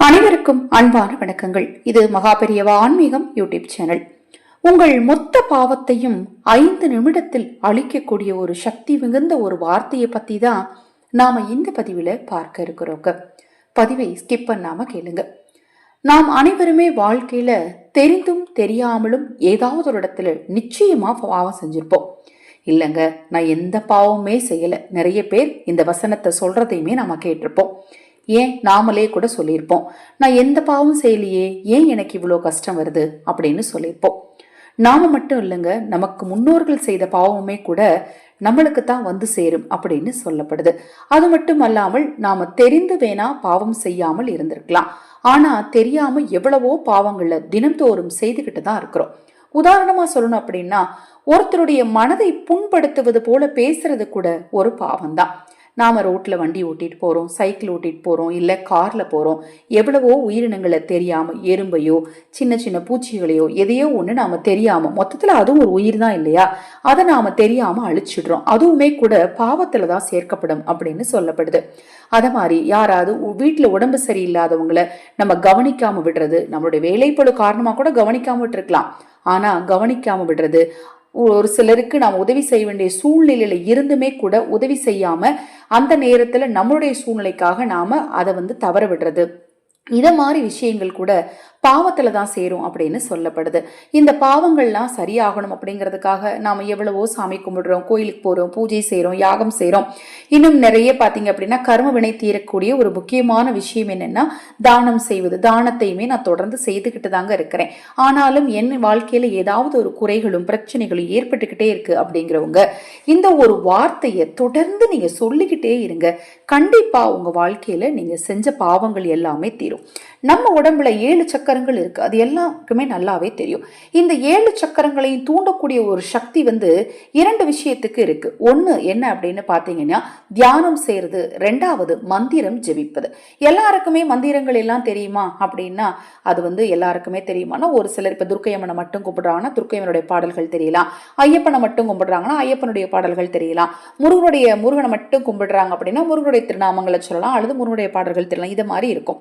அனைவருக்கும் அன்பான வணக்கங்கள். இது மகாபெரியவா ஆன்மீகம் யூடியூப் சேனல். உங்கள் மொத்த பாவத்தையும் ஐந்து நிமிடத்தில் அழிக்கக்கூடிய ஒரு சக்தி மிகுந்த ஒரு வார்த்தையை பத்தி தான் நாம இந்த பதிவில் பார்க்க இருக்கிறோங்க. பதிவை ஸ்கிப் பண்ணாம கேளுங்க. நாம் அனைவருமே வாழ்க்கையில தெரிந்தும் தெரியாமலும் ஏதாவது ஒரு இடத்துல நிச்சயமா பாவம் செஞ்சிருப்போம். இல்லைங்க நான் எந்த பாவமுமே செய்யலை. நிறைய பேர் இந்த வசனத்தை சொல்றதையுமே நாம கேட்டிருப்போம். ஏன் நாமளே கூட சொல்லியிருப்போம். நான் எந்த பாவம் செய்யலையே ஏன் எனக்கு இவ்வளோ கஷ்டம் வருது அப்படின்னு சொல்லியிருப்போம். நாம மட்டும் இல்லைங்க நமக்கு முன்னோர்கள் செய்த பாவமுமே கூட நம்மளுக்கு தான் வந்து சேரும் அப்படின்னு சொல்லப்படுது. அது மட்டும் அல்லாமல் நாம தெரிந்து வேணா பாவம் செய்யாமல் இருந்திருக்கலாம். ஆனா தெரியாம எவ்வளவோ பாவங்களை தினம்தோறும் செய்துக்கிட்டு தான் இருக்கிறோம். உதாரணமா சொல்லணும் அப்படின்னா ஒருத்தருடைய மனதை புண்படுத்துவது போல பேசுறது கூட ஒரு பாவம்தான். நாம் ரோட்டில் வண்டி ஓட்டிகிட்டு போகிறோம் சைக்கிள் ஓட்டிகிட்டு போகிறோம் இல்லை காரில் போகிறோம் எவ்வளவோ உயிரினங்களை தெரியாமல் எறும்பையோ சின்ன சின்ன பூச்சிகளையோ எதையோ ஒன்று நாம் தெரியாமல் மொத்தத்தில் அதுவும் ஒரு உயிர் தான் இல்லையா? அதை நாம் தெரியாமல் அழிச்சிடுறோம். அதுவுமே கூட பாவத்தில் தான் சேர்க்கப்படும் அப்படின்னு சொல்லப்படுது. அதை மாதிரி யாராவது உ- உடம்பு சரியில்லாதவங்களை நம்ம கவனிக்காமல் விடுறது நம்மளுடைய வேலைப்பழு காரணமாக கூட கவனிக்காமல் விட்டுருக்கலாம். ஆனால் கவனிக்காமல் விடுறது ஒரு சிலருக்கு நாம் உதவி செய்ய வேண்டிய சூழ்நிலையில் இருந்துமே கூட உதவி செய்யாம அந்த நேரத்தில் நம்மளுடைய சூழ்நிலைக்காக நாம அதை வந்து தவற விடுறது. இதை மாதிரி விஷயங்கள் கூட பாவத்தில் தான் சேரும் அப்படின்னு சொல்லப்படுது. இந்த பாவங்கள்லாம் சரியாகணும் அப்படிங்கிறதுக்காக நாம் எவ்வளவோ சாமி கும்பிடுறோம் கோயிலுக்கு போகிறோம் பூஜை செய்கிறோம் யாகம் செய்கிறோம் இன்னும் நிறைய பார்த்தீங்க அப்படின்னா கர்ம வினை தீரக்கூடிய ஒரு முக்கியமான விஷயம் என்னென்னா தானம் செய்வது. தானத்தையுமே நான் தொடர்ந்து செய்துக்கிட்டு தாங்க இருக்கிறேன். ஆனாலும் என் வாழ்க்கையில் ஏதாவது ஒரு குறைகளும் பிரச்சனைகளும் ஏற்பட்டுக்கிட்டே இருக்குது அப்படிங்கிறவங்க இந்த ஒரு வார்த்தையை தொடர்ந்து நீங்கள் சொல்லிக்கிட்டே இருங்க. கண்டிப்பாக உங்கள் வாழ்க்கையில் நீங்கள் செஞ்ச பாவங்கள் எல்லாமே தீரும். நம்ம உடம்புல ஏழு சக்கரங்கள் இருக்கு. அது எல்லாருக்குமே நல்லாவே தெரியும். இந்த ஏழு சக்கரங்களையும் தூண்டக்கூடிய ஒரு சக்தி வந்து இரண்டு விஷயத்துக்கு இருக்கு. ஒன்று என்ன அப்படின்னு பார்த்தீங்கன்னா தியானம் செய்யறது. ரெண்டாவது மந்திரம் ஜெபிப்பது. எல்லாருக்குமே மந்திரங்கள் எல்லாம் தெரியுமா அப்படின்னா அது வந்து எல்லாருக்குமே தெரியுமானா ஒரு சிலர் இப்போ துர்க்கையம்மனை மட்டும் கும்பிடுறாங்கன்னா துர்க்கையம்மனுடைய பாடல்கள் தெரியலாம். ஐயப்பனை மட்டும் கும்பிடுறாங்கன்னா ஐயப்பனுடைய பாடல்கள் தெரியலாம். முருகனுடைய முருகனை மட்டும் கும்பிடுறாங்க அப்படின்னா முருகனுடைய திருநாமங்களை சொல்லலாம். அல்லது முருகனுடைய பாடல்கள் தெரியலாம். இது மாதிரி இருக்கும்.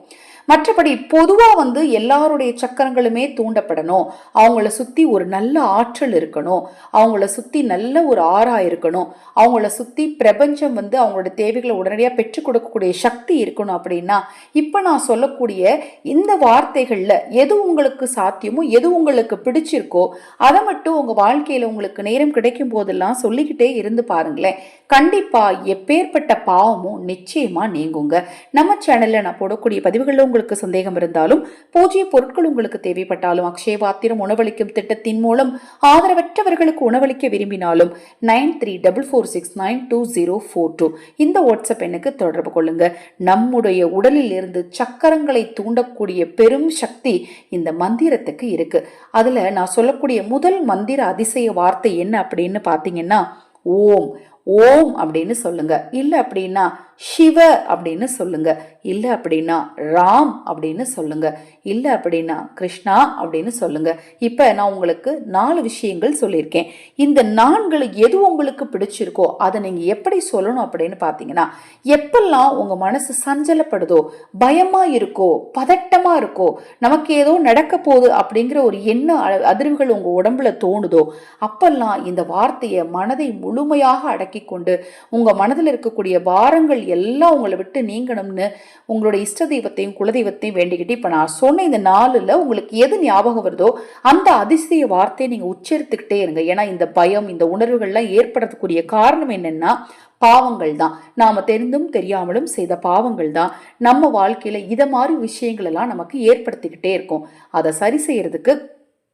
மற்றபடி பொதுவா வந்து எல்லாருடைய சக்கரங்களுமே தூண்டப்படணும். அவங்கள சுத்தி ஒரு நல்ல ஆற்றல் இருக்கணும். அவங்கள சுத்தி நல்ல ஒரு ஆறா இருக்கணும். அவங்கள சுத்தி பிரபஞ்சம் வந்து அவங்களோட தேவைகளை உடனடியாக பெற்றுக் கொடுக்கக்கூடிய சக்தி இருக்கணும் அப்படின்னா இப்போ நான் சொல்லக்கூடிய இந்த வார்த்தைகள்ல எது உங்களுக்கு சாத்தியமோ எது உங்களுக்கு பிடிச்சிருக்கோ அதை மட்டும் உங்க வாழ்க்கையில உங்களுக்கு நேரம் கிடைக்கும் போதெல்லாம் சொல்லிக்கிட்டே இருந்து பாருங்களேன். கண்டிப்பா எப்பேற்பட்ட பாவமும் நிச்சயமா நீங்குங்க. நம்ம சேனல்ல நான் போடக்கூடிய பதிவுகளில் உங்களுக்கு சந்தேகம் இருந்தாலும் பூஜ்ய பொருட்கள் உங்களுக்கு தேவைப்பட்டாலும் அக்ஷய பாத்திரம் உணவளிக்கும் திட்டத்தின் மூலம் ஆதரவற்றவர்களுக்கு உணவளிக்க விரும்பினாலும் nine three double four six nine two zero four two இந்த வாட்ஸ்அப் எண்ணுக்கு தொடர்பு கொள்ளுங்க. நம்முடைய உடலில் இருந்து சக்கரங்களை தூண்டக்கூடிய பெரும் சக்தி இந்த மந்திரத்துக்கு இருக்கு. அதுல நான் சொல்லக்கூடிய முதல் மந்திர அதிசய வார்த்தை என்ன அப்படின்னு பார்த்தீங்கன்னா ஓம். ஓம் அப்படின்னு சொல்லுங்க. இல்ல அப்படின்னா சிவ அப்படின்னு சொல்லுங்க. இல்லை அப்படின்னா ராம் அப்படின்னு சொல்லுங்க. இல்லை அப்படின்னா கிருஷ்ணா அப்படின்னு சொல்லுங்க. இப்போ நான் உங்களுக்கு நாலு விஷயங்கள் சொல்லியிருக்கேன். இந்த நான்களை எது உங்களுக்கு பிடிச்சிருக்கோ அதை நீங்கள் எப்படி சொல்லணும் அப்படின்னு பார்த்தீங்கன்னா எப்பெல்லாம் உங்கள் மனசு சஞ்சலப்படுதோ பயமாக இருக்கோ பதட்டமாக இருக்கோ நமக்கு ஏதோ நடக்க போகுது அப்படிங்கிற ஒரு எண்ண அ- அதிர்வுகள் உங்கள் உடம்புல தோணுதோ அப்பெல்லாம் இந்த வார்த்தையை மனதை முழுமையாக அடக்கி கொண்டு உங்கள் மனதில் இருக்கக்கூடிய பாரங்கள் எல்லாம் உங்களை விட்டு நீங்கணும்னு உங்களோட இஷ்ட தெய்வத்தையும் குலதெய்வத்தையும் வேண்டிக்கிட்டு இப்போ நான் சொன்ன இந்த நாளில் உங்களுக்கு எது ஞாபகம் வருதோ அந்த அதிசய வார்த்தையை நீங்க உச்சரித்துக்கிட்டே இருங்க. ஏன்னா இந்த பயம் இந்த உணர்வுகள்லாம் ஏற்படுறதுக்குரிய காரணம் என்னன்னா பாவங்கள் தான். நாம தெரிந்தும் தெரியாமலும் செய்த பாவங்கள் தான். நம்ம வாழ்க்கையில இதை மாதிரி விஷயங்களெல்லாம் நமக்கு ஏற்படுத்திக்கிட்டே இருக்கும். அதை சரி செய்யறதுக்கு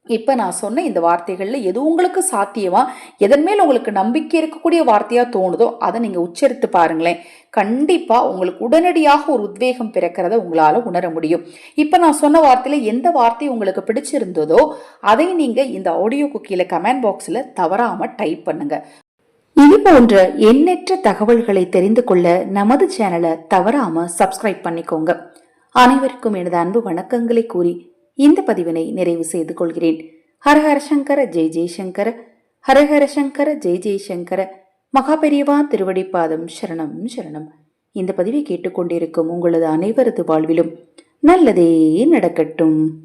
இப்போ நான் சொன்ன இந்த வார்த்தைகளில் எது உங்களுக்கு சாத்தியமா எதன் மேல் உங்களுக்கு நம்பிக்கை இருக்கக்கூடிய வார்த்தையாக தோணுதோ அதை நீங்கள் உச்சரித்து பாருங்களேன். கண்டிப்பாக உங்களுக்கு உடனடியாக ஒரு உத்வேகம் பிறக்கிறத உங்களால் உணர முடியும். இப்போ நான் சொன்ன வார்த்தையில் எந்த வார்த்தை உங்களுக்கு பிடிச்சிருந்ததோ அதை நீங்கள் இந்த ஆடியோ குக்கியில் கமெண்ட் பாக்ஸில் தவறாமல் டைப் பண்ணுங்க. இது போன்ற எண்ணற்ற தகவல்களை தெரிந்து கொள்ள நமது சேனலை தவறாமல் சப்ஸ்கிரைப் பண்ணிக்கோங்க. அனைவருக்கும் எனது அன்பு வணக்கங்களை கூறி இந்த பதிவினை நிறைவு செய்து கொள்கிறேன். ஹரஹர சங்கர ஜெய் ஜெய்சங்கர ஹரஹர சங்கர ஜெய் ஜெய்சங்கர மகாபெரியவா திருவடிப்பாதம் சரணம் சரணம். இந்த பதிவை கேட்டுக்கொண்டிருக்கும் உங்களது அனைவரது வாழ்விலும் நல்லதே நடக்கட்டும்.